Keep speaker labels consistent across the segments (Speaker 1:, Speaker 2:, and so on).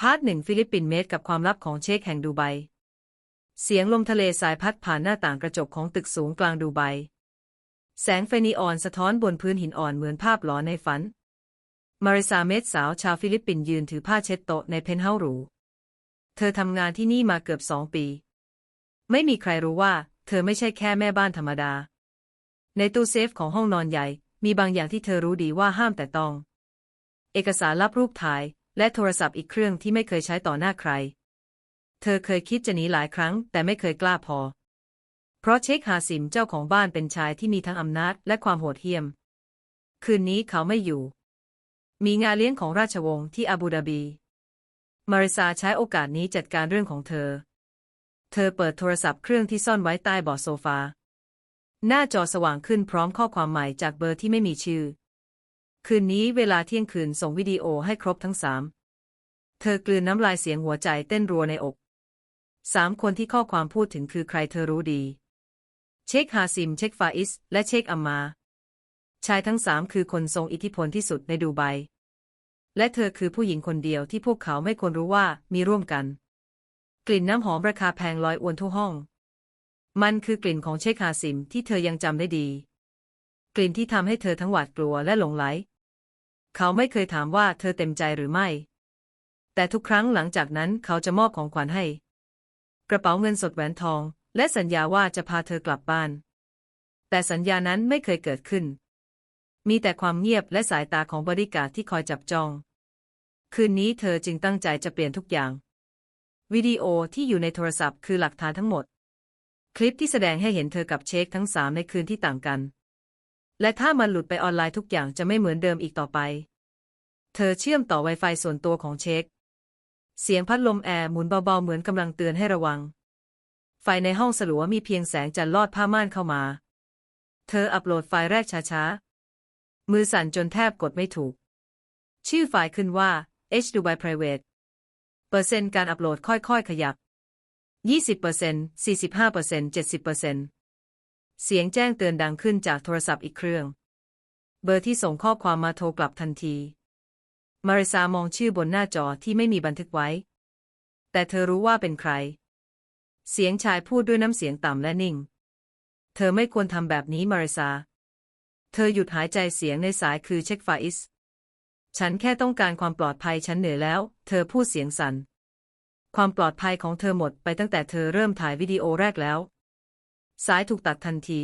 Speaker 1: พาร์ทหนึ่งฟิลิปปินเมดกับความลับของเชคแห่งดูไบ เสียงลมทะเลสายพัดผ่านหน้าต่างกระจกของตึกสูงกลางดูไบ แสงไฟนีออนสะท้อนบนพื้นหินอ่อนเหมือนภาพหลอนในฝัน มาริซาเมดสาวชาวฟิลิปปินยืนถือผ้าเช็ดโต๊ะในเพนท์เฮาส์หรู เธอทำงานที่นี่มาเกือบสองปี ไม่มีใครรู้ว่า เธอไม่ใช่แค่แม่บ้านธรรมดา ในตู้เซฟของห้องนอนใหญ่ มีบางอย่างที่เธอรู้ดีว่าห้ามแต่ต้อง เอกสารลับรูปถ่าย และโทรศัพท์อีกเครื่องที่ไม่เคยใช้ต่อหน้าใคร เธอเคยคิดจะหนีหลายครั้ง แต่ไม่เคยกล้าพอ เพราะเชคฮาซิมเจ้าของบ้านเป็นชายที่มีทั้งอำนาจและความโหดเหี้ยม คืนนี้เขาไม่อยู่ มีงานเลี้ยงของราชวงศ์ที่อาบูดาบี มาริซาใช้โอกาสนี้จัดการเรื่องของเธอ เธอเปิดโทรศัพท์เครื่องที่ซ่อนไว้ใต้เบาะโซฟา หน้าจอสว่างขึ้นพร้อมข้อความใหม่จากเบอร์ที่ไม่มีชื่อ คืนนี้เวลาเที่ยงคืนส่งวิดีโอให้ครบทั้งสามเธอกลืนน้ำลายเสียงหัวใจเต้นรัวในอก สามคนที่ข้อความพูดถึงคือใครเธอรู้ดี เชคฮาซิม เชคฟาอิส และเชคอัมมา ชายทั้งสามคือคนทรงอิทธิพลที่สุดในดูไบ และเธอคือผู้หญิงคนเดียวที่พวกเขาไม่ควรรู้ว่ามีร่วมกัน กลิ่นน้ำหอมราคาแพงลอยอวนทั่วห้อง มันคือกลิ่นของเชคฮาซิมที่เธอยังจำได้ดี กลิ่นที่ทำให้เธอทั้งหวาดกลัวและหลงไหล เขาไม่เคยถามว่าเธอเต็มใจหรือไม่ แต่ทุกครั้งหลังจากนั้นเขาจะมอบของขวัญให้ กระเป๋าเงินสดแหวนทอง และสัญญาว่าจะพาเธอกลับบ้าน แต่สัญญานั้นไม่เคยเกิดขึ้น มีแต่ความเงียบและสายตาของบริการที่คอยจับจอง คืนนี้เธอจึงตั้งใจจะเปลี่ยนทุกอย่าง วิดีโอที่อยู่ในโทรศัพท์คือหลักฐานทั้งหมด คลิปที่แสดงให้เห็นเธอกับเชคทั้งสามในคืนที่ต่างกัน และถ้ามันหลุดไปออนไลน์ทุกอย่างจะไม่เหมือนเดิมอีกต่อไป เธอเชื่อมต่อ Wi-Fi ส่วนตัวของเชคเสียงพัดลมแอร์หมุนเบาๆเหมือนกำลังเตือนให้ระวัง ไฟในห้องสลัวมีเพียงแสงจันทร์ลอดผ้าม่านเข้ามา เธออัปโหลดไฟล์แรกช้าๆ มือสั่นจนแทบกดไม่ถูก ชื่อไฟล์ขึ้นว่า H Dubai Private เปอร์เซ็นต์การอัปโหลดค่อยๆ ขยับ 20% 45% 70% เสียงแจ้งเตือนดังขึ้นจากโทรศัพท์อีกเครื่อง เบอร์ที่ส่งข้อความมาโทรกลับทันที มาริซามองชื่อบนหน้าจอที่ไม่มีบันทึกไว้ แต่เธอรู้ว่าเป็นใคร เสียงชายพูดด้วยน้ำเสียงต่ำและนิ่ง เธอไม่ควรทำแบบนี้มาริซา เธอหยุดหายใจเสียงในสายคือเช็คฟาอิส ฉันแค่ต้องการความปลอดภัยฉันเหนื่อยแล้ว เธอพูดเสียงสัน่นความปลอดภัยของเธอหมดไปตั้งแต่เธอเริ่มถ่ายวิดีโอแรกแล้ว สายถูกตัดทันที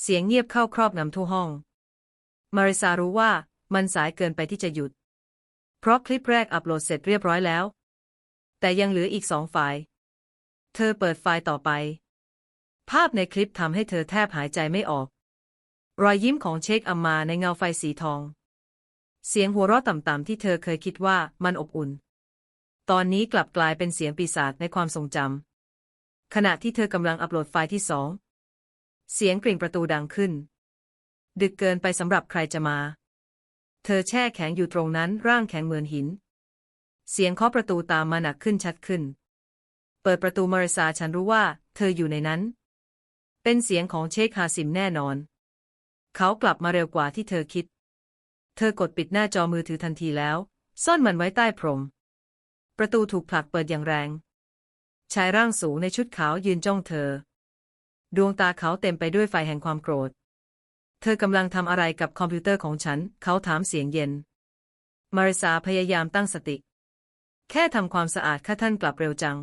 Speaker 1: เสียงเงียบเข้าครอบงำทั่วห้อง มาริซารู้ว่ามันสายเกินไปที่จะหยุด เพราะคลิปแรกอัปโหลดเสร็จเรียบร้อยแล้ว แต่ยังเหลืออีกสองไฟล์ เธอเปิดไฟล์ต่อไป ภาพในคลิปทำให้เธอแทบหายใจไม่ออก รอยยิ้มของเชคอัมมาในเงาไฟสีทอง เสียงหัวเราะต่ำๆที่เธอเคยคิดว่ามันอบอุ่น ตอนนี้กลับกลายเป็นเสียงปีศาจในความทรงจำ ขณะที่เธอกำลังอัปโหลดไฟล์ที่สอง เสียงกริ่งประตูดังขึ้น ดึกเกินไปสำหรับใครจะมา เธอแช่แข็งอยู่ตรงนั้นร่างแข็งเหมือนหิน เสียงเคาะประตูตามมาหนักขึ้นชัดขึ้น เปิดประตูมาริซาฉันรู้ว่า เธออยู่ในนั้น เป็นเสียงของเชคฮาซิมแน่นอน เขากลับมาเร็วกว่าที่เธอคิด เธอกดปิดหน้าจอมือถือทันทีแล้ว ซ่อนมันไว้ใต้พรม ประตูถูกผลักเปิดอย่างแรง ชายร่างสูงในชุดขาวยืนจ้องเธอ ดวงตาเขาเต็มไปด้วยไฟแห่งความโกรธ เธอกำลังทำอะไรกับคอมพิวเตอร์ของฉัน เขาถามเสียงเย็น มาริซาพยายามตั้งสติ แค่ทำความสะอาดข้าท่านกลับเร็วจัง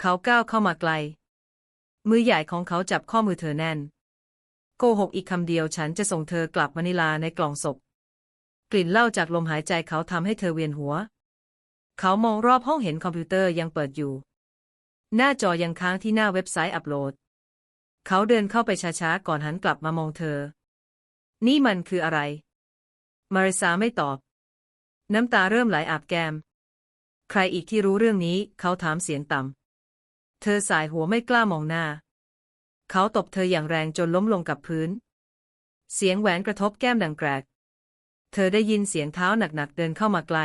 Speaker 1: เขาก้าวเข้ามาไกล มือใหญ่ของเขาจับข้อมือเธอแน่น โกหกอีกคำเดียวฉันจะส่งเธอกลับมะนิลาในกล่องศพ กลิ่นเหล้าจากลมหายใจเขาทำให้เธอเวียนหัว เขามองรอบห้องเห็นคอมพิวเตอร์ยังเปิดอยู่ หน้าจอยังค้างที่หน้าเว็บไซต์อัปโหลด เขาเดินเข้าไปช้าๆ ก่อนหันกลับมามองเธอ นี่มันคืออะไร มาริซาไม่ตอบ น้ำตาเริ่มไหลอาบแก้ม ใครอีกที่รู้เรื่องนี้เขาถามเสียงต่ำ เธอสายหัวไม่กล้ามองหน้า เขาตบเธออย่างแรงจนล้มลงกับพื้น เสียงแหวนกระทบแก้มดังแกรก เธอได้ยินเสียงเท้าหนักๆเดินเข้ามาไกล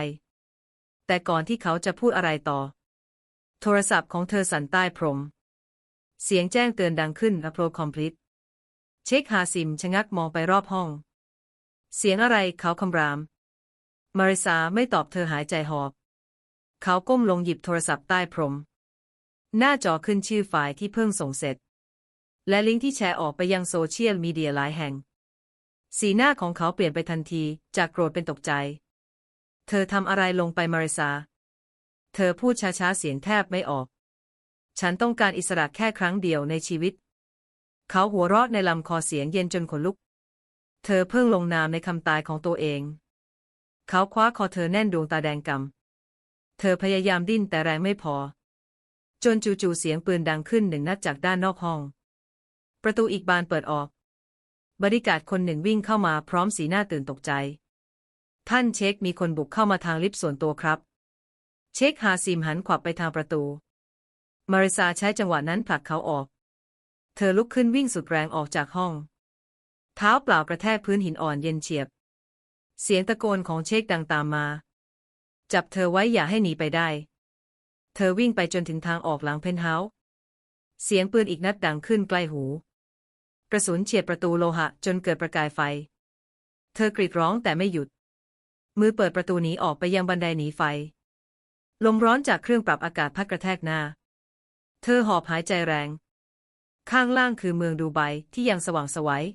Speaker 1: แต่ก่อนที่เขาจะพูดอะไรต่อ โทรศัพท์ของเธอสั่นใต้พรม เสียงแจ้งเตือนดังขึ้น Upload Complete เช็คฮาซิมชะงักมองไปรอบห้อง เสียงอะไรเขาคำราม มาริซาไม่ตอบเธอหายใจหอบ เขาก้มลงหยิบโทรศัพท์ใต้พรม หน้าจอขึ้นชื่อไฟล์ที่เพิ่งส่งเสร็จ และลิงก์ที่แชร์ออกไปยังโซเชียลมีเดียหลายแห่ง สีหน้าของเขาเปลี่ยนไปทันทีจากโกรธเป็นตกใจ เธอทำอะไรลงไปมาริซา เธอพูดช้าๆเสียงแทบไม่ออก ฉันต้องการอิสระแค่ครั้งเดียวในชีวิต เขาหัวเราะในลำคอเสียงเย็นจนขนลุก เธอเพิ่งลงนามในคำตายของตัวเอง เขาคว้าคอเธอแน่นดวงตาแดงกำ เธอพยายามดิ้นแต่แรงไม่พอ จนจู่ๆเสียงปืนดังขึ้นหนึ่งนัดจากด้านนอกห้อง ประตูอีกบานเปิดออก บริการคนหนึ่งวิ่งเข้ามาพร้อมสีหน้าตื่นตกใจ ท่านเช็คมีคนบุกเข้ามาทางลิฟต์ส่วนตัวครับ เช็คฮาซิมหันขวับไปทางประตู มาริซาใช้จังหวะนั้นผลักเขาออก เธอลุกขึ้นวิ่งสุดแรงออกจากห้อง เท้าเปล่ากระแทกพื้นหินอ่อนเย็นเฉียบ เสียงตะโกนของเชคดังตามมา จับเธอไว้อย่าให้หนีไปได้ เธอวิ่งไปจนถึงทางออกหลังเพนเฮาส์เสียงปืนอีกนัดดังขึ้นใกล้หู กระสุนเฉียดประตูโลหะจนเกิดประกายไฟ เธอกรีดร้องแต่ไม่หยุด มือเปิดประตูหนีออกไปยังบันไดหนีไฟ ลมร้อนจากเครื่องปรับอากาศพัดกระแทกหน้า เธอหอบหายใจแรง ข้างล่างคือเมืองดูไบที่ยังสว่างสวัย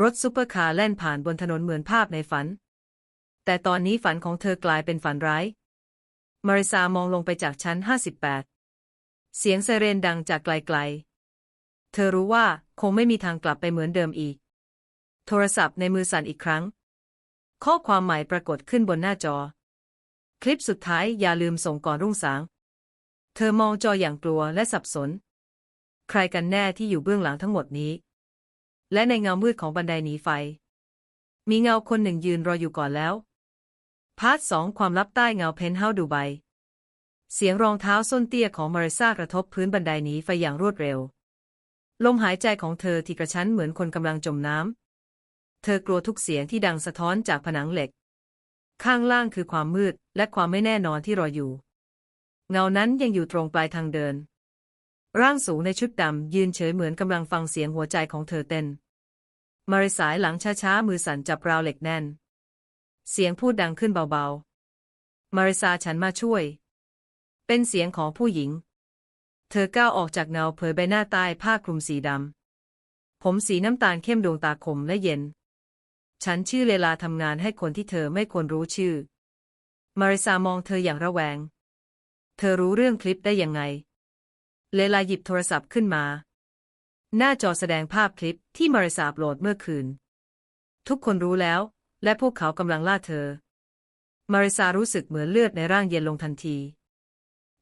Speaker 1: รถซุปเปอร์คาร์แล่นผ่านบนถนนเหมือนภาพในฝัน แต่ตอนนี้ฝันของเธอกลายเป็นฝันร้าย มาริซามองลงไปจากชั้น 58 เสียงไซเรนดังจากไกลๆ เธอรู้ว่าคงไม่มีทางกลับไปเหมือนเดิมอีก โทรศัพท์ในมือสั่นอีกครั้ง ข้อความใหม่ปรากฏขึ้นบนหน้าจอ คลิปสุดท้ายอย่าลืมส่งก่อนรุ่งสาง เธอมองจออย่างกลัวและสับสน ใครกันแน่ที่อยู่เบื้องหลังทั้งหมดนี้ และในเงามืดของบันไดหนีไฟ มีเงาคนหนึ่งยืนรออยู่ก่อนแล้ว พาร์ทสองความลับใต้เงาเพนท์เฮาดูไบ เสียงรองเท้าส้นเตี้ยของมาริซากระทบพื้นบันไดหนีไฟอย่างรวดเร็ว ลมหายใจของเธอที่กระชั้นเหมือนคนกำลังจมน้ำ เธอกลัวทุกเสียงที่ดังสะท้อนจากผนังเหล็ก ข้างล่างคือความมืดและความไม่แน่นอนที่รออยู่ เงานั้นยังอยู่ตรงปลายทางเดิน ร่างสูงในชุดดำยืนเฉยเหมือนกำลังฟังเสียงหัวใจของเธอเต้น มาริสายหลังช้าๆมือสั่นจับราวเหล็กแน่น เสียงพูดดังขึ้นเบาๆ มาริซาฉันมาช่วย เป็นเสียงของผู้หญิง เธอก้าวออกจากเงาเผยใบหน้าใต้ผ้าคลุมสีดำผมสีน้ำตาลเข้มดวงตาคมและเย็น ฉันชื่อเลลาทำงานให้คนที่เธอไม่ควรรู้ชื่อ มาริซามองเธออย่างระแวง เธอรู้เรื่องคลิปได้ยังไง เลลาหยิบโทรศัพท์ขึ้นมา หน้าจอแสดงภาพคลิปที่มาริซาโหลดเมื่อคืน ทุกคนรู้แล้ว และพวกเขากำลังล่าเธอ มาริซารู้สึกเหมือนเลือดในร่างเย็นลงทันที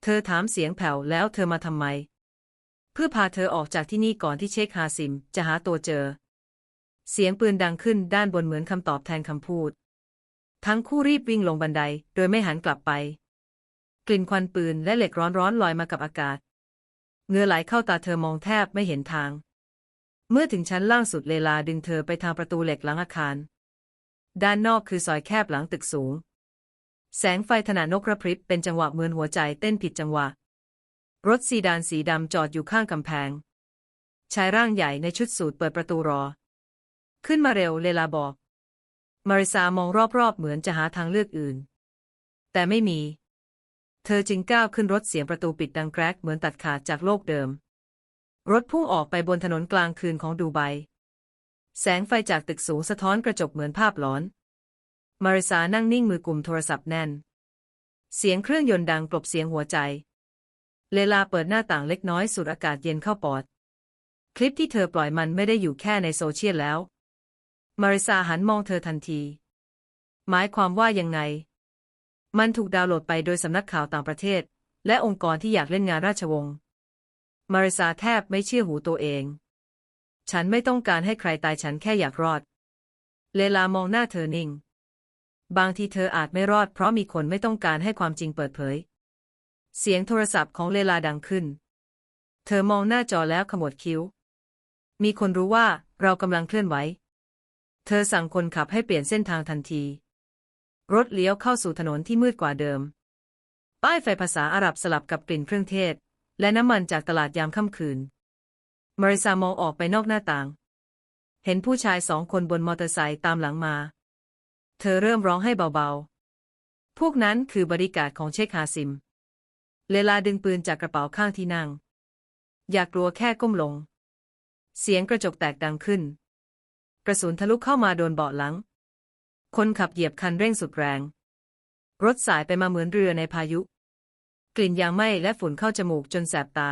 Speaker 1: เธอถามเสียงแผ่วแล้วเธอมาทำไม เพื่อพาเธอออกจากที่นี่ก่อนที่เชคฮาซิมจะหาตัวเจอ เสียงปืนดังขึ้นด้านบนเหมือนคำตอบแทนคำพูด ทั้งคู่รีบวิ่งลงบันได โดยไม่หันกลับไป กลิ่นควันปืนและเหล็กร้อนๆลอยมากับอากาศเงือไหลเข้าตาเธอมองแทบไม่เห็นทาง เมื่อถึงชั้นล่างสุดเลลาดึงเธอไปทางประตูเหล็กหลังอาคาร ด้านนอกคือซอยแคบหลังตึกสูง แสงไฟถนานกระพริบเป็นจังหวะเหมือนหัวใจเต้นผิดจังหวะ รถซีดานสีดำจอดอยู่ข้างกำแพง ชายร่างใหญ่ในชุดสูทเปิดประตูรอ ขึ้นมาเร็วเลลาบอก มาริซามองรอบๆเหมือนจะหาทางเลือกอื่น แต่ไม่มี เธอจึงก้าวขึ้นรถเสียงประตูปิดดังแกรกเหมือนตัดขาดจากโลกเดิม รถพุ่งออกไปบนถนนกลางคืนของดูไบ แสงไฟจากตึกสูงสะท้อนกระจกเหมือนภาพหลอน มาริซานั่งนิ่งมือกลุ่มโทรศัพท์แน่น เสียงเครื่องยนต์ดังกลบเสียงหัวใจ เลลาเปิดหน้าต่างเล็กน้อยสูดอากาศเย็นเข้าปอด คลิปที่เธอปล่อยมันไม่ได้อยู่แค่ในโซเชียลแล้ว มาริซาหันมองเธอทันที หมายความว่ายังไง มันถูกดาวน์โหลดไปโดยสำนักข่าวต่างประเทศ และองค์กรที่อยากเล่นงานราชวงศ์ มาริซาแทบไม่เชื่อหูตัวเอง ฉันไม่ต้องการให้ใครตายฉันแค่อยากรอด เลลามองหน้าเธอนิ่ง บางทีเธออาจไม่รอดเพราะมีคนไม่ต้องการให้ความจริงเปิดเผย เสียงโทรศัพท์ของเลลาดังขึ้น เธอมองหน้าจอแล้วขมวดคิ้ว มีคนรู้ว่าเรากำลังเคลื่อนไหว เธอสั่งคนขับให้เปลี่ยนเส้นทางทันที รถเลี้ยวเข้าสู่ถนนที่มืดกว่าเดิม ป้ายไฟภาษาอาหรับสลับกับกลิ่นเครื่องเทศ และน้ำมันจากตลาดยามค่ำคืน มาริซามองออกไปนอกหน้าต่าง เห็นผู้ชายสองคนบนมอเตอร์ไซค์ตามหลังมา เธอเริ่มร้องให้เบาๆ พวกนั้นคือบริการของเชคฮาซิม เลลาดึงปืนจากกระเป๋าข้างที่นั่ง อยากกลัวแค่ก้มลง เสียงกระจกแตกดังขึ้น กระสุนทะลุเข้ามาโดนเบาะหลัง คนขับเหยียบคันเร่งสุดแรง รถสายไปมาเหมือนเรือในพายุ กลิ่นยางไหม้และฝุ่นเข้าจมูกจนแสบตา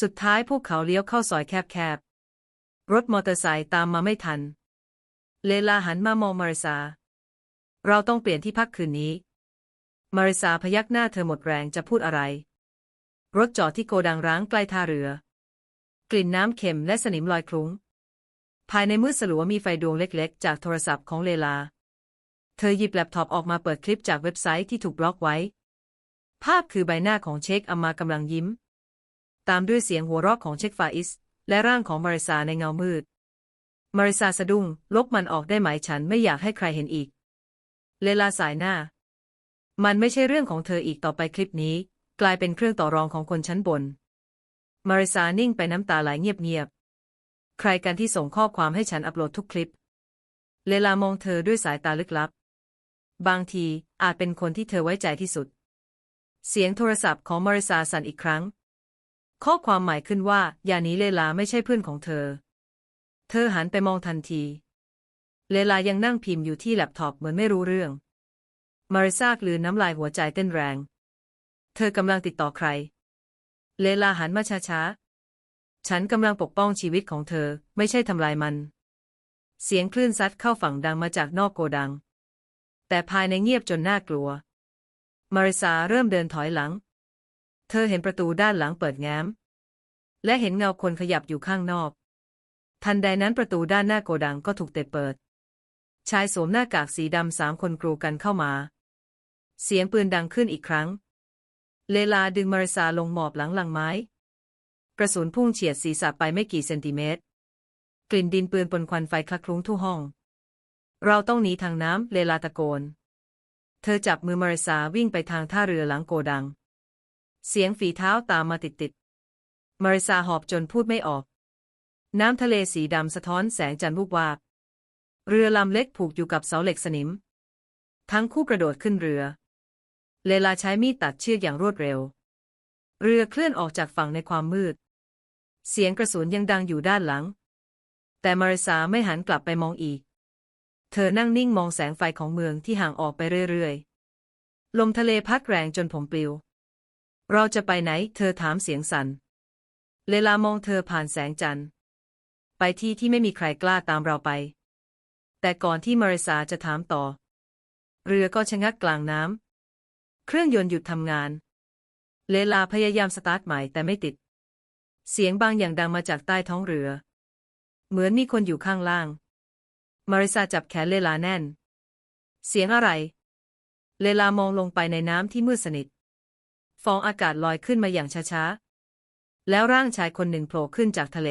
Speaker 1: สุดท้ายพวกเขาเลี้ยวเข้าซอยแคบๆ รถมอเตอร์ไซค์ตามมาไม่ทัน เลลาหันมามองมาริซา เราต้องเปลี่ยนที่พักคืนนี้ มาริซาพยักหน้าเธอหมดแรงจะพูดอะไร รถจอดที่โกดังร้างใกล้ท่าเรือ กลิ่นน้ำเค็มและสนิมลอยคลุ้ง ภายในมืดสลัวมีไฟดวงเล็กๆ จากโทรศัพท์ของเลลา เธอหยิบแล็ปท็อปออกมาเปิดคลิปจากเว็บไซต์ที่ถูกบล็อกไว้ ภาพคือใบหน้าของเชคอัมมากำลังยิ้ม ตามด้วยเสียงหัวเราะของเชคฟาอิส และร่างของมาริซาในเงามืด มาริซาสะดุ้ง ลบมันออกได้ไหมฉันไม่อยากให้ใครเห็นอีก เลลาสายหน้า มันไม่ใช่เรื่องของเธออีกต่อไปคลิปนี้ กลายเป็นเครื่องต่อรองของคนชั้นบน มาริซานิ่งไปน้ำตาไหลเงียบๆ ใครกันที่ส่งข้อความให้ฉันอัปโหลดทุกคลิป เลลามองเธอด้วยสายตาลึกลับ บางทีอาจเป็นคนที่เธอไว้ใจที่สุด เสียงโทรศัพท์ของมาริซาสั่นอีกครั้ง ข้อความหมายขึ้นว่าอย่าหนีเลลาไม่ใช่เพื่อนของเธอ เธอหันไปมองทันที เลลายังนั่งพิมพ์อยู่ที่แล็ปท็อปเหมือนไม่รู้เรื่อง มาริซากลืนน้ำลายหัวใจเต้นแรง เธอกำลังติดต่อใคร เลลาหันมาช้าๆ ฉันกำลังปกป้องชีวิตของเธอ ไม่ใช่ทำลายมัน เสียงคลื่นซัดเข้าฝั่งดังมาจากนอกโกดัง แต่ภายในเงียบจนน่ากลัว มาริซาเริ่มเดินถอยหลัง เธอเห็นประตูด้านหลังเปิดแง้ม และเห็นเงาคนขยับอยู่ข้างนอก ทันใดนั้นประตูด้านหน้าโกดังก็ถูกเตะเปิด ชายสวมหน้ากากสีดำสามคนกรูกันเข้ามา เสียงปืนดังขึ้นอีกครั้ง เลลาดึงมาริซาลงหมอบหลังหลังไม้ กระสุนพุ่งเฉียดศีรษะไปไม่กี่เซนติเมตร กลิ่นดินปืนปนควันไฟคลักคลุ้งทั่วห้อง เราต้องหนีทางน้ำเลลาตะโกน เธอจับมือมาริซาวิ่งไปทางท่าเรือหลังโกดัง เสียงฝีเท้าตามมาติดๆมาริซาหอบจนพูดไม่ออก น้ำทะเลสีดำสะท้อนแสงจันทร์วูบวาบ เรือลำเล็กผูกอยู่กับเสาเหล็กสนิม ทั้งคู่กระโดดขึ้นเรือ เลลาใช้มีดตัดเชือกอย่างรวดเร็ว เรือเคลื่อนออกจากฝั่งในความมืด เสียงกระสุนยังดังอยู่ด้านหลัง แต่มาริซาไม่หันกลับไปมองอีก เธอนั่งนิ่งมองแสงไฟของเมืองที่ห่างออกไปเรื่อยๆ ลมทะเลพัดแรงจนผมปลิว เราจะไปไหน เธอถามเสียงสัน่น เลลามองเธอผ่านแสงจันทร์ ไปที่ที่ไม่มีใครกล้าตามเราไป แต่ก่อนที่มาริซาจะถามต่อ เรือก็ชะงักกลางน้ำเครื่องยนต์หยุดทำงาน เลลาพยายามสตาร์ทใหม่แต่ไม่ติด เสียงบางอย่างดังมาจากใต้ท้องเรือ เหมือนมีคนอยู่ข้างล่าง มาริซาจับแขนเลลาแน่น เสียงอะไร เลลามองลงไปในน้ำที่มืดสนิท ฟองอากาศลอยขึ้นมาอย่างช้าๆ แล้วร่างชายคนหนึ่งโผล่ขึ้นจากทะเล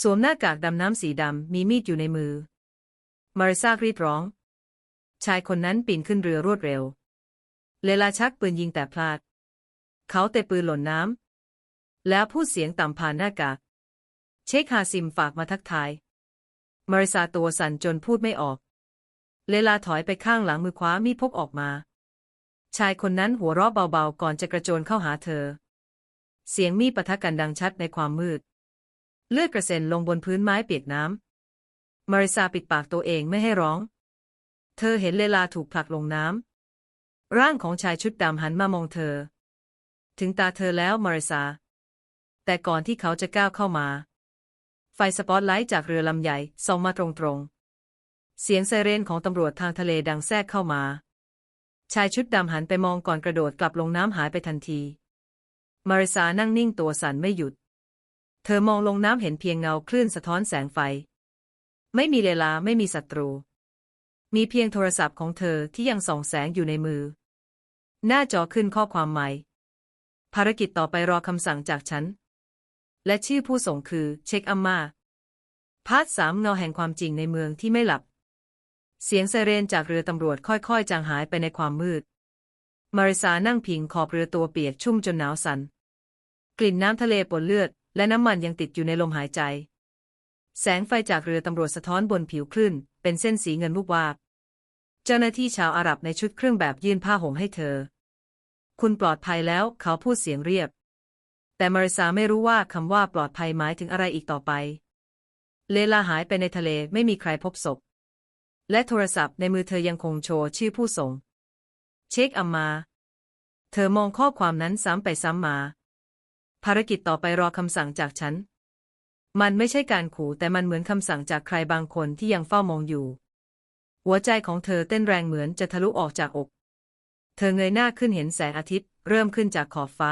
Speaker 1: สวมหน้ากากดำน้ำสีดำมีมีดอยู่ในมือ มาริซากรีดร้อง ชายคนนั้นปีนขึ้นเรือรวดเร็ว เลลาชักปืนยิงแต่พลาด เขาเตะปืนหล่นน้ำ แล้วพูดเสียงต่ำผ่านหน้ากากเชคฮาซิมฝากมาทักทาย มาริซาตัวสั่นจนพูดไม่ออก เลลาถอยไปข้างหลังมือคว้ามีดพกออกมา ชายคนนั้นหัวเราะเบาๆ ก่อนจะกระโจนเข้าหาเธอ เสียงมีดปะทะกันดังชัดในความมืด เลือดกระเซ็นลงบนพื้นไม้เปียกน้ำ มาริซาปิดปากตัวเองไม่ให้ร้อง เธอเห็นเลลาถูกผลักลงน้ำ ร่างของชายชุดดำหันมามองเธอ ถึงตาเธอแล้วมาริซา แต่ก่อนที่เขาจะก้าวเข้ามา ไฟสปอตไลท์จากเรือลำใหญ่ส่องมาตรงๆ เสียงไซเรนของตำรวจทางทะเลดังแทรกเข้ามา ชายชุดดำหันไปมองก่อนกระโดดกลับลงน้ำหายไปทันที มาริซานั่งนิ่งตัวสั่นไม่หยุด เธอมองลงน้ำเห็นเพียงเงาคลื่นสะท้อนแสงไฟ ไม่มีเลลาไม่มีศัตรู มีเพียงโทรศัพท์ของเธอที่ยังส่องแสงอยู่ในมือ หน้าจอขึ้นข้อความใหม่ ภารกิจต่อไปรอคำสั่งจากฉัน และชื่อผู้ส่งคือเช็คอัมมาพาร์ทสามเงาแห่งความจริงในเมืองที่ไม่หลับ เสียงไซเรนจากเรือตำรวจค่อยๆ จางหายไปในความมืด มาริซานั่งพิงขอบเรือตัวเปียกชุ่มจนหนาวสัน่นกลิ่นน้ำทะเลปนเลือด และน้ำมันยังติดอยู่ในลมหายใจ แสงไฟจากเรือตำรวจสะท้อนบนผิวคลื่น เป็นเส้นสีเงินวุบวาบ เจ้าหน้าที่ชาวอาหรับในชุดเครื่องแบบยื่นผ้าห่มให้เธอ คุณปลอดภัยแล้วเขาพูดเสียงเรียบ แต่มาริซาไม่รู้ว่าคำว่าปลอดภัยหมายถึงอะไรอีกต่อไป เลลาหายไปในทะเลไม่มีใครพบศพ และโทรศัพท์ในมือเธอยังคงโชว์ชื่อผู้ส่ง เช็คอัมมา เธอมองข้อความนั้นซ้ำไปซ้ำมา ภารกิจต่อไปรอคำสั่งจากฉัน มันไม่ใช่การขู่แต่มันเหมือนคำสั่งจากใครบางคนที่ยังเฝ้ามองอยู่ หัวใจของเธอเต้นแรงเหมือนจะทะลุออกจากอก เธอเงยหน้าขึ้นเห็นแสงอาทิตย์ เริ่มขึ้นจากขอบฟ้า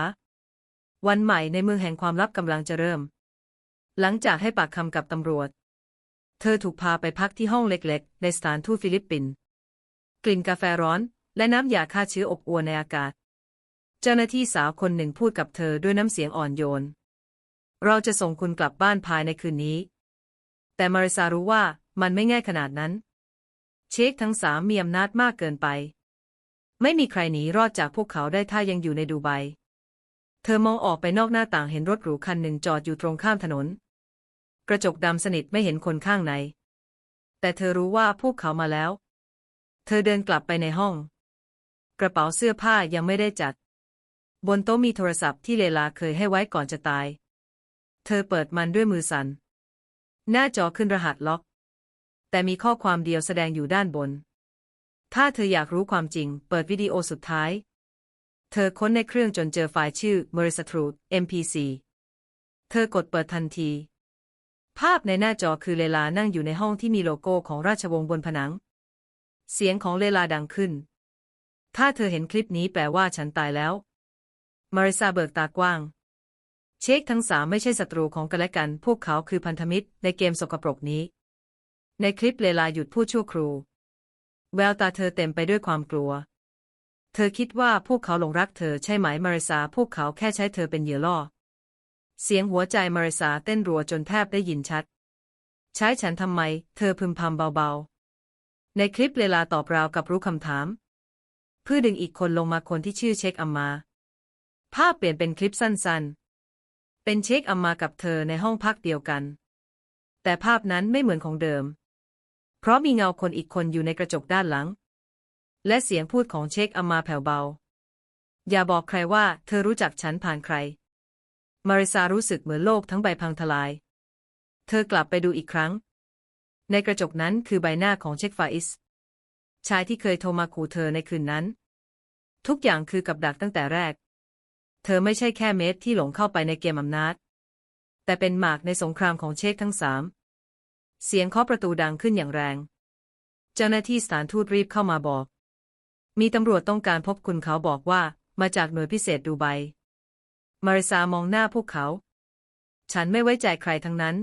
Speaker 1: วันใหม่ในเมืองแห่งความลับกำลังจะเริ่ม หลังจากให้ปากคำกับตำรวจ เธอถูกพาไปพักที่ห้องเล็กๆ ในสถานทูตฟิลิปปินส์กลิ่นกาแฟร้อน และน้ำยาฆ่าเชื้ออบอวลในอากาศ เจ้าหน้าที่สาวคนหนึ่งพูดกับเธอด้วยน้ำเสียงอ่อนโยน เราจะส่งคุณกลับบ้านภายในคืนนี้ แต่มาริซารู้ว่ามันไม่ง่ายขนาดนั้น เชคทั้งสามมีอำนาจมากเกินไป ไม่มีใครหนีรอดจากพวกเขาได้ถ้ายังอยู่ในดูไบ เธอมองออกไปนอกหน้าต่างเห็นรถหรูคันหนึ่งจอดอยู่ตรงข้ามถนน กระจกดำสนิทไม่เห็นคนข้างใน แต่เธอรู้ว่าพวกเขามาแล้ว เธอเดินกลับไปในห้อง กระเป๋าเสื้อผ้ายังไม่ได้จัด บนโต๊ะมีโทรศัพท์ที่เลลาเคยให้ไว้ก่อนจะตาย เธอเปิดมันด้วยมือสัน่น หน้าจอขึ้นรหัสล็อก แต่มีข้อความเดียวแสดงอยู่ด้านบน ถ้าเธออยากรู้ความจริง เปิดวิดีโอสุดท้าย เธอค้นในเครื่องจนเจอไฟล์ชื่อ m e r i s a t r u d MPC เธอกดเปิดทันที ภาพในหน้าจอคือเลลานั่งอยู่ในห้องที่มีโลโก้ของราชวงศ์บนผนัง เสียงของเลลาดังขึ้น ถ้าเธอเห็นคลิปนี้แปลว่าฉันตายแล้ว มาริซาเบิกตากว้าง เชคทั้งสามไม่ใช่ศัตรูของกันและกัน พวกเขาคือพันธมิตรในเกมสกปรกนี้ ในคลิปเลลาหยุดพูดชั่วครู แววตาเธอเต็มไปด้วยความกลัว เธอคิดว่าพวกเขาหลงรักเธอใช่ไหมมาริซาพวกเขาแค่ใช้เธอเป็นเหยื่อล่อ เสียงหัวใจมาริซาเต้นรัวจนแทบได้ยินชัด ใช้ฉันทำไม เธอพึมพำเบาๆ ในคลิปเลลาตอบราวกับรู้คำถาม เพื่อดึงอีกคนลงมาคนที่ชื่อเช็คอัมมา ภาพเปลี่ยนเป็นคลิปสั้นๆ เป็นเช็คอัมมากับเธอในห้องพักเดียวกัน แต่ภาพนั้นไม่เหมือนของเดิม เพราะมีเงาคนอีกคนอยู่ในกระจกด้านหลัง และเสียงพูดของเช็คอมมาแผ่วเบา อย่าบอกใครว่าเธอรู้จักฉันผ่านใคร มาริซารู้สึกเหมือนโลกทั้งใบพังทลาย เธอกลับไปดูอีกครั้ง ในกระจกนั้นคือใบหน้าของเช็คฟาอิส ชายที่เคยโทรมาขู่เธอในคืนนั้น ทุกอย่างคือกับดักตั้งแต่แรก เธอไม่ใช่แค่เมดที่หลงเข้าไปในเกมอำนาจ แต่เป็นหมากในสงครามของเชคทั้งสามเสียงเคาะประตูดังขึ้นอย่างแรง เจ้าหน้าที่สถานทูตรีบเข้ามาบอก มีตำรวจต้องการพบคุณเขาบอกว่า มาจากหน่วยพิเศษดูไบ มาริซามองหน้าพวกเขา ฉันไม่ไว้ใจใครทั้งนั้น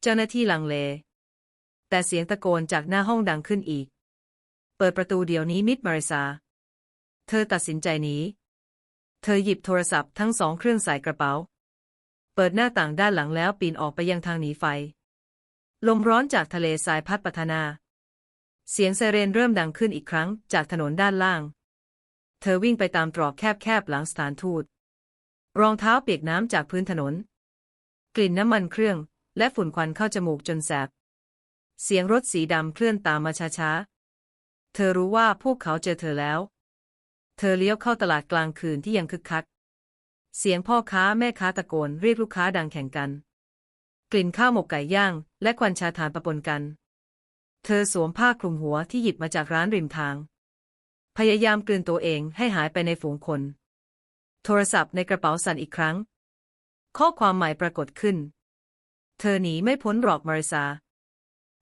Speaker 1: เจ้าหน้าที่ลังเล แต่เสียงตะโกนจากหน้าห้องดังขึ้นอีก เปิดประตูเดี๋ยวนี้มิดมาริซา เธอตัดสินใจหนี เธอหยิบโทรศัพท์ทั้งสองเครื่องใส่กระเป๋า เปิดหน้าต่างด้านหลังแล้วปีนออกไปยังทางหนีไฟ ลมร้อนจากทะเลทรายพัดปัทนา เสียงไซเรนเริ่มดังขึ้นอีกครั้งจากถนนด้านล่าง เธอวิ่งไปตามตรอกแคบๆหลังสถานทูต รองเท้าเปียกน้ำจากพื้นถนน กลิ่นน้ำมันเครื่อง และฝุ่นควันเข้าจมูกจนแสบ เสียงรถสีดำเคลื่อนตามมาช้าๆ เธอรู้ว่าพวกเขาเจอเธอแล้ว เธอเลี้ยวเข้าตลาดกลางคืนที่ยังคึกคัก เสียงพ่อค้าแม่ค้าตะโกนเรียกลูกค้าดังแข่งกัน กลิ่นข้าวหมกไก่ย่าง และควันชาฐานปะปนกัน เธอสวมผ้าคลุมหัวที่หยิบมาจากร้านริมทาง พยายามกลืนตัวเองให้หายไปในฝูงคน โทรศัพท์ในกระเป๋าสั่นอีกครั้ง ข้อความใหม่ปรากฏขึ้น เธอหนีไม่พ้นหรอกมาริซา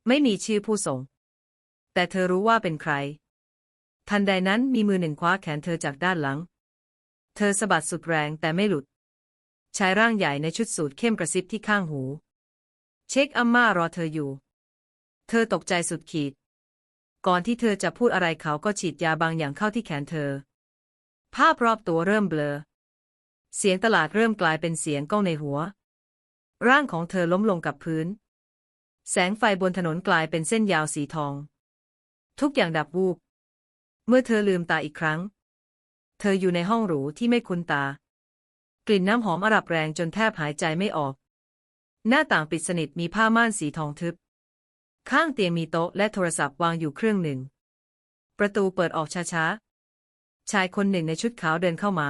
Speaker 1: ไม่มีชื่อผู้ส่ง แต่เธอรู้ว่าเป็นใคร ทันใดนั้นมีมือหนึ่งคว้าแขนเธอจากด้านหลัง เธอสะบัดสุดแรงแต่ไม่หลุดชายร่างใหญ่ในชุดสูทเข้มกระซิบที่ข้างหู เช็คอัมมารอเธออยู่ เธอตกใจสุดขีด ก่อนที่เธอจะพูดอะไรเขาก็ฉีดยาบางอย่างเข้าที่แขนเธอ ภาพรอบตัวเริ่มเบลอ เสียงตลาดเริ่มกลายเป็นเสียงก้องในหัว ร่างของเธอล้มลงกับพื้น แสงไฟบนถนนกลายเป็นเส้นยาวสีทอง ทุกอย่างดับวูบ เมื่อเธอลืมตาอีกครั้ง เธออยู่ในห้องหรูที่ไม่คุ้นตา กลิ่นน้ำหอมอารับแรงจนแทบหายใจไม่ออก หน้าต่างปิดสนิทมีผ้าม่านสีทองทึบ ข้างเตียงมีโต๊ะและโทรศัพท์วางอยู่เครื่องหนึ่ง ประตูเปิดออกช้าๆ ชายคนหนึ่งในชุดขาวเดินเข้ามา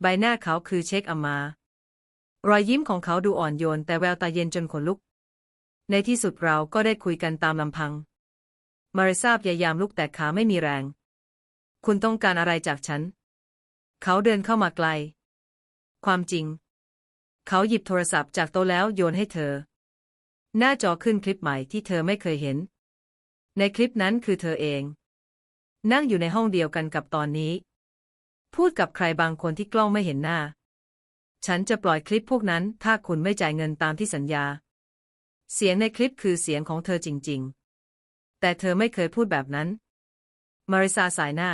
Speaker 1: ใบหน้าเขาคือเช็คอัมมารอยยิ้มของเขาดูอ่อนโยนแต่แววตาเย็นจนขนลุก ในที่สุดเราก็ได้คุยกันตามลำพัง มาริซาพยายามลุกแต่ขาไม่มีแรง คุณต้องการอะไรจากฉัน เขาเดินเข้ามาไกล ความจริง เขาหยิบโทรศัพท์จากโต๊ะแล้วโยนให้เธอ หน้าจอขึ้นคลิปใหม่ที่เธอไม่เคยเห็น ในคลิปนั้นคือเธอเอง นั่งอยู่ในห้องเดียวกันกับตอนนี้ พูดกับใครบางคนที่กล้องไม่เห็นหน้า ฉันจะปล่อยคลิปพวกนั้นถ้าคุณไม่จ่ายเงินตามที่สัญญา เสียงในคลิปคือเสียงของเธอจริง ๆ แต่เธอไม่เคยพูดแบบนั้น มาริซาสายหน้า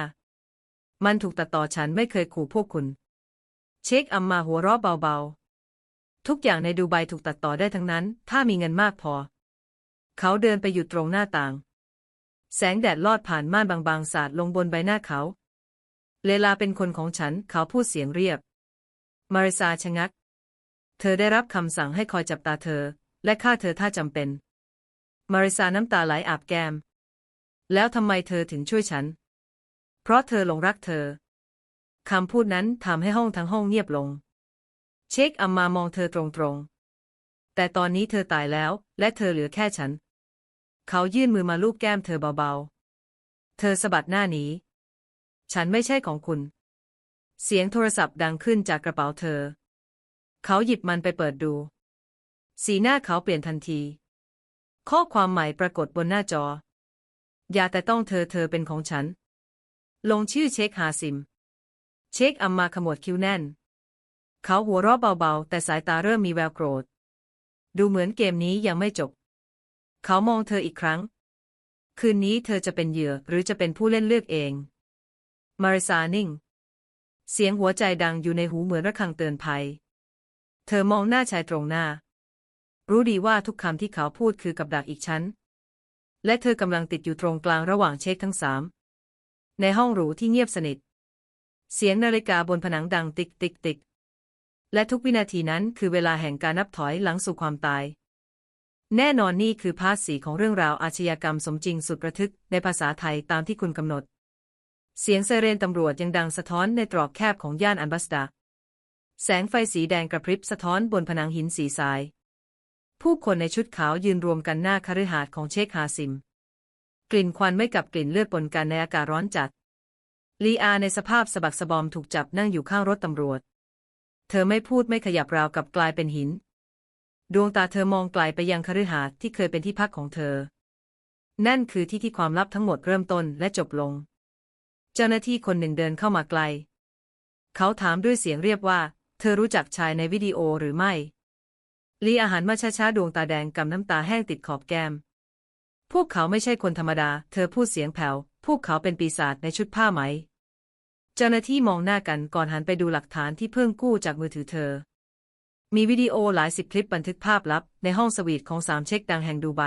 Speaker 1: มันถูกตัดต่อฉันไม่เคยขู่พวกคุณ เช็คอัมมาหัวเราะเบาๆ ทุกอย่างในดูไบถูกตัดต่อได้ทั้งนั้น ถ้ามีเงินมากพอ เขาเดินไปอยู่ตรงหน้าต่าง แสงแดดลอดผ่านม่านบางๆ สาดลงบนใบหน้าเขา เลลาเป็นคนของฉัน เขาพูดเสียงเรียบ มาริซาชะงัก เธอได้รับคำสั่งให้คอยจับตาเธอ และฆ่าเธอถ้าจำเป็น มาริซาน้ำตาไหลอาบแก้ม แล้วทำไมเธอถึงช่วยฉัน เพราะเธอหลงรักเธอคำพูดนั้นทำให้ห้องทั้งห้องเงียบลง เชคอัมมามองเธอตรงๆ แต่ตอนนี้เธอตายแล้ว และเธอเหลือแค่ฉัน เขายื่นมือมาลูบแก้มเธอเบาๆ เธอสะบัดหน้าหนี ฉันไม่ใช่ของคุณ เสียงโทรศัพท์ดังขึ้นจากกระเป๋าเธอ เขาหยิบมันไปเปิดดู สีหน้าเขาเปลี่ยนทันที ข้อความใหม่ปรากฏบนหน้าจอ อย่าแต่ต้องเธอเธอเป็นของฉัน ลงชื่อเช็คฮาซิม เช็คอัมมาขมวดคิ้วแน่น เขาหัวเราะเบาๆ แต่สายตาเริ่มมีแววโกรธ ดูเหมือนเกมนี้ยังไม่จบ เขามองเธออีกครั้ง คืนนี้เธอจะเป็นเหยื่อหรือจะเป็นผู้เล่นเลือกเอง มาริซานิ่ง เสียงหัวใจดังอยู่ในหูเหมือนระฆังเตือนภัย เธอมองหน้าชายตรงหน้า รู้ดีว่าทุกคำที่เขาพูดคือกับดักอีกชั้น และเธอกำลังติดอยู่ตรงกลางระหว่างเช็คทั้งสามในห้องหรูที่เงียบสนิท เสียงนาฬิกาบนผนังดังติ๊กติ๊กติ๊ก และทุกวินาทีนั้นคือเวลาแห่งการนับถอยหลังสู่ความตาย แน่นอนนี่คือภาพสีของเรื่องราวอาชญากรรมสมจริงสุดระทึกในภาษาไทยตามที่คุณกำหนด เสียงไซเรนตำรวจยังดังสะท้อนในตรอกแคบของย่านอันบัสดา แสงไฟสีแดงกระพริบสะท้อนบนผนังหินสีทราย ผู้คนในชุดขาวยืนรวมกันหน้าคฤหาสน์ของเชคฮาซิม กลิ่นควันไม่กับกลิ่นเลือดปนกันในอากาศร้อนจัด ลีอาในสภาพสะบักสะบอมถูกจับนั่งอยู่ข้างรถตำรวจ เธอไม่พูดไม่ขยับราวกับกลายเป็นหิน ดวงตาเธอมองไกลไปยังคฤหาสน์ที่เคยเป็นที่พักของเธอ นั่นคือที่ที่ความลับทั้งหมดเริ่มต้นและจบลง เจ้าหน้าที่คนหนึ่งเดินเข้ามาไกล เขาถามด้วยเสียงเรียบว่า เธอรู้จักชายในวิดีโอหรือไม่ลีอาหันมาช้าๆดวงตาแดงกำน้ำตาแห้งติดขอบแก้ม พวกเขาไม่ใช่คนธรรมดา เธอพูดเสียงแผ่ว พวกเขาเป็นปีศาจในชุดผ้าไหม จ้าหน้าที่มองหน้ากันก่อนหันไปดูหลักฐานที่เพิ่งกู้จากมือถือเธอ มีวิดีโอหลายสิบคลิปบันทึกภาพลับ ในห้องสวีทของสามเช็คดังแห่งดูไบ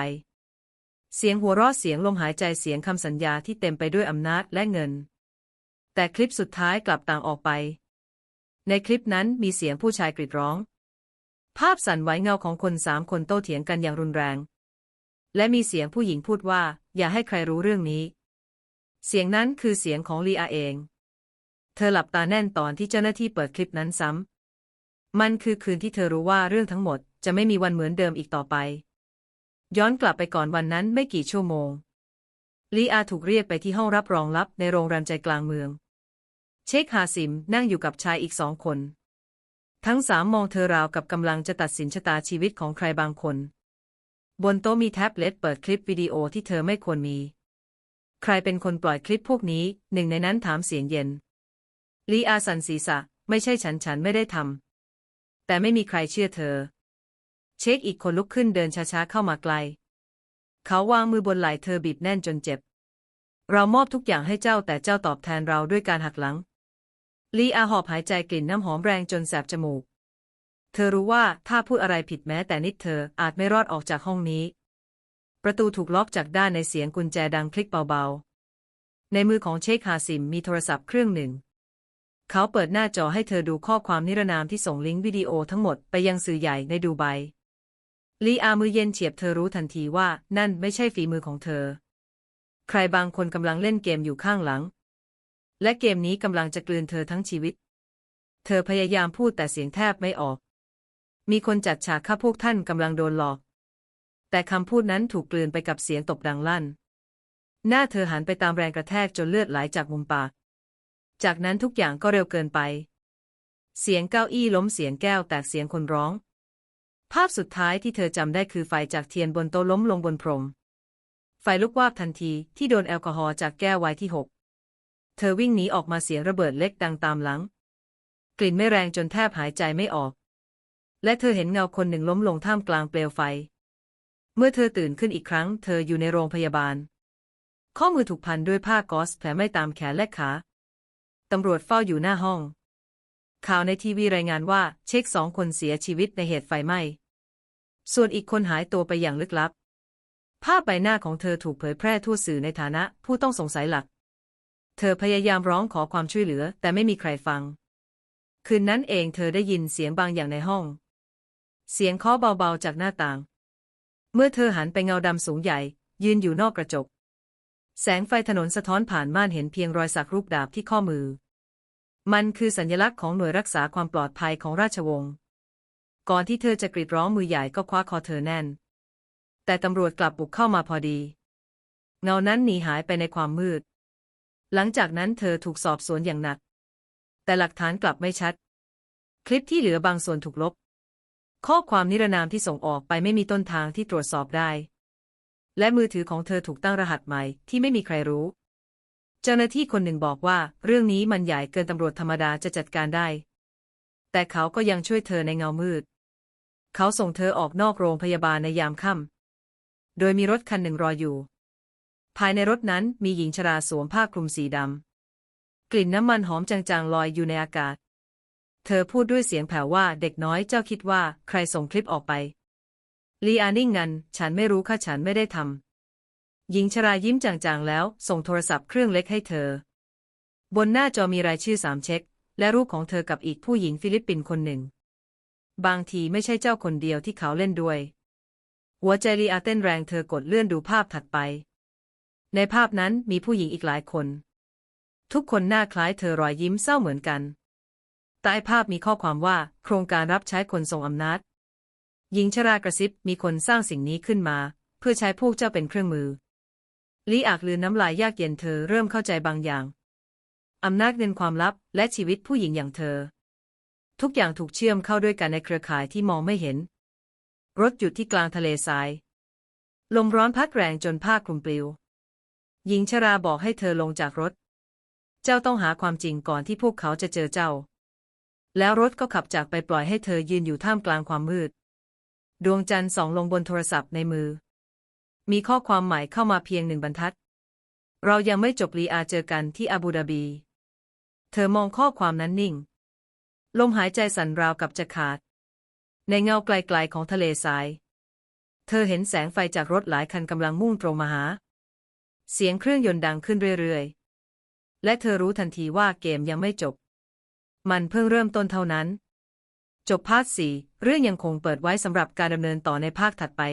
Speaker 1: เสียงหัวเราะเสียงลมหายใจเสียงคำสัญญาที่เต็มไปด้วยอำนาจและเงิน แต่คลิปสุดท้ายกลับต่างออกไป ในคลิปนั้นมีเสียงผู้ชายกรีดร้อง ภาพสั่นไหวเงาของคนสามคนโต้เถียงกันอย่างรุนแรง และมีเสียงผู้หญิงพูดว่า อย่าให้ใครรู้เรื่องนี้ เสียงนั้นคือเสียงของลีอาเอง เธอหลับตาแน่นตอนที่เจ้าหน้าที่เปิดคลิปนั้นซ้ำ มันคือคืนที่เธอรู้ว่าเรื่องทั้งหมดจะไม่มีวันเหมือนเดิมอีกต่อไป ย้อนกลับไปก่อนวันนั้นไม่กี่ชั่วโมง ลีอาถูกเรียกไปที่ห้องรับรองลับในโรงแรมใจกลางเมือง เชคฮาซิมนั่งอยู่กับชายอีกสองคน ทั้งสามมองเธอราวกับกำลังจะตัดสินชะตาชีวิตของใครบางคน บนโต๊ะมีแท็บเล็ตเปิดคลิปวิดีโอที่เธอไม่ควรมี ใครเป็นคนปล่อยคลิปพวกนี้ หนึ่งในนั้นถามเสียงเย็น ลีอาสันศีรษะ ไม่ใช่ฉันฉันไม่ได้ทำ แต่ไม่มีใครเชื่อเธอ เช็คอีกคนลุกขึ้นเดินช้าๆเข้ามาไกล เขาวางมือบนไหล่เธอบีบแน่นจนเจ็บ เรามอบทุกอย่างให้เจ้าแต่เจ้าตอบแทนเราด้วยการหักหลัง ลีอาหอบหายใจกลิ่นน้ำหอมแรงจนแสบจมูก เธอรู้ว่าถ้าพูดอะไรผิดแม้แต่นิดเธออาจไม่รอดออกจากห้องนี้ ประตูถูกล็อกจากด้านในเสียงกุญแจดังคลิกเบาๆ ในมือของเชคฮาซิมมีโทรศัพท์เครื่องหนึ่ง เขาเปิดหน้าจอให้เธอดูข้อความนิรนามที่ส่งลิงก์วิดีโอทั้งหมดไปยังสื่อใหญ่ในดูไบลีอามือเย็นเฉียบเธอรู้ทันทีว่านั่นไม่ใช่ฝีมือของเธอ ใครบางคนกำลังเล่นเกมอยู่ข้างหลัง และเกมนี้กำลังจะกลืนเธอทั้งชีวิต เธอพยายามพูดแต่เสียงแทบไม่ออก มีคนจัดฉากฆ่าพวกท่านกำลังโดนหลอก แต่คำพูดนั้นถูกกลืนไปกับเสียงตบดังลั่น หน้าเธอหันไปตามแรงกระแทกจนเลือดไหลจากมุมปาก จากนั้นทุกอย่างก็เร็วเกินไป เสียงเก้าอี้ล้มเสียงแก้วแตกเสียงคนร้อง ภาพสุดท้ายที่เธอจำได้คือไฟจากเทียนบนโต๊ะล้มลงบนพรม ไฟลุกวาบทันทีที่โดนแอลกอฮอล์จากแก้วไวน์ที่หกเธอวิ่งหนีออกมาเสียงระเบิดเล็กดังตามหลัง กลิ่นไม่แรงจนแทบหายใจไม่ออก และเธอเห็นเงาคนหนึ่งล้มลงท่ามกลางเปลวไฟ เมื่อเธอตื่นขึ้นอีกครั้ง เธออยู่ในโรงพยาบาล ข้อมือถูกพันด้วยผ้าก๊อซแผลไม่ตามแขนและขา ตำรวจเฝ้าอยู่หน้าห้อง ข่าวในทีวีรายงานว่าเช็คสองคนเสียชีวิตในเหตุไฟไหม้ ส่วนอีกคนหายตัวไปอย่างลึกลับ ภาพใบหน้าของเธอถูกเผยแพร่ทั่วสื่อในฐานะผู้ต้องสงสัยหลัก เธอพยายามร้องขอความช่วยเหลือ แต่ไม่มีใครฟัง คืนนั้นเองเธอได้ยินเสียงบางอย่างในห้อง เสียงเคาะเบาๆจากหน้าต่าง เมื่อเธอหันไปเงาดำสูงใหญ่ ยืนอยู่นอกกระจกแสงไฟถนนสะท้อนผ่านม่านเห็นเพียงรอยสักรูปดาบที่ข้อมือ มันคือสัญลักษณ์ของหน่วยรักษาความปลอดภัยของราชวงศ์ ก่อนที่เธอจะกรีดร้องมือใหญ่ก็คว้าคอเธอแน่น แต่ตำรวจกลับบุกเข้ามาพอดี เงานั้นหนีหายไปในความมืด หลังจากนั้นเธอถูกสอบสวนอย่างหนัก แต่หลักฐานกลับไม่ชัด คลิปที่เหลือบางส่วนถูกลบ ข้อความนิรนามที่ส่งออกไปไม่มีต้นทางที่ตรวจสอบได้ และมือถือของเธอถูกตั้งรหัสใหม่ที่ไม่มีใครรู้ เจ้าหน้าที่คนหนึ่งบอกว่า เรื่องนี้มันใหญ่เกินตำรวจธรรมดาจะจัดการได้ แต่เขาก็ยังช่วยเธอในเงามืด เขาส่งเธอออกนอกโรงพยาบาลในยามค่ำโดยมีรถคันหนึ่งรออยู่ ภายในรถนั้นมีหญิงชราสวมผ้าคลุมสีดำกลิ่นน้ำมันหอมจางๆลอยอยู่ในอากาศ เธอพูดด้วยเสียงแผ่วว่าเด็กน้อยเจ้าคิดว่าใครส่งคลิปออกไปลีอานิ่งงัน ฉันไม่รู้ค่ะฉันไม่ได้ทำ หญิงชรายิ้มจางๆแล้ว ส่งโทรศัพท์เครื่องเล็กให้เธอ บนหน้าจอมีรายชื่อสามเช็ค และรูปของเธอกับอีกผู้หญิงฟิลิปปินส์คนหนึ่ง บางทีไม่ใช่เจ้าคนเดียวที่เขาเล่นด้วย หัวใจลีอาเต้นแรงเธอกดเลื่อนดูภาพถัดไป ในภาพนั้นมีผู้หญิงอีกหลายคน ทุกคนหน้าคล้ายเธอรอยยิ้มเศร้าเหมือนกันใต้ภาพมีข้อความว่า โครงการรับใช้คนทรงอำนาจหญิงชรากระซิบมีคนสร้างสิ่งนี้ขึ้นมา เพื่อใช้พวกเจ้าเป็นเครื่องมือ ลีอากลืนน้ำลายยากเย็นเธอเริ่มเข้าใจบางอย่าง อำนาจเงินความลับและชีวิตผู้หญิงอย่างเธอ ทุกอย่างถูกเชื่อมเข้าด้วยกันในเครือข่ายที่มองไม่เห็น รถหยุดที่กลางทะเลทราย ลมร้อนพัดแรงจนผ้าคลุมปลิว หญิงชราบอกให้เธอลงจากรถ เจ้าต้องหาความจริงก่อนที่พวกเขาจะเจอเจ้า แล้วรถก็ขับจากไปปล่อยให้เธอยืนอยู่ท่ามกลางความมืด ดวงจันทร์ส่องลงบนโทรศัพท์ในมือ มีข้อความใหม่เข้ามาเพียงหนึ่งบรรทัด เรายังไม่จบลีอาเจอกันที่อาบูดาบี เธอมองข้อความนั้นนิ่ง ลมหายใจสั่นราวกับจะขาด ในเงาไกลๆของทะเลทราย เธอเห็นแสงไฟจากรถหลายคันกำลังมุ่งตรงมาหา เสียงเครื่องยนต์ดังขึ้นเรื่อยๆ และเธอรู้ทันทีว่าเกมยังไม่จบ มันเพิ่งเริ่มต้นเท่านั้น จบภาคสี่เรื่องยังคงเปิดไว้สำหรับการดำเนินต่อในภาคถัดไป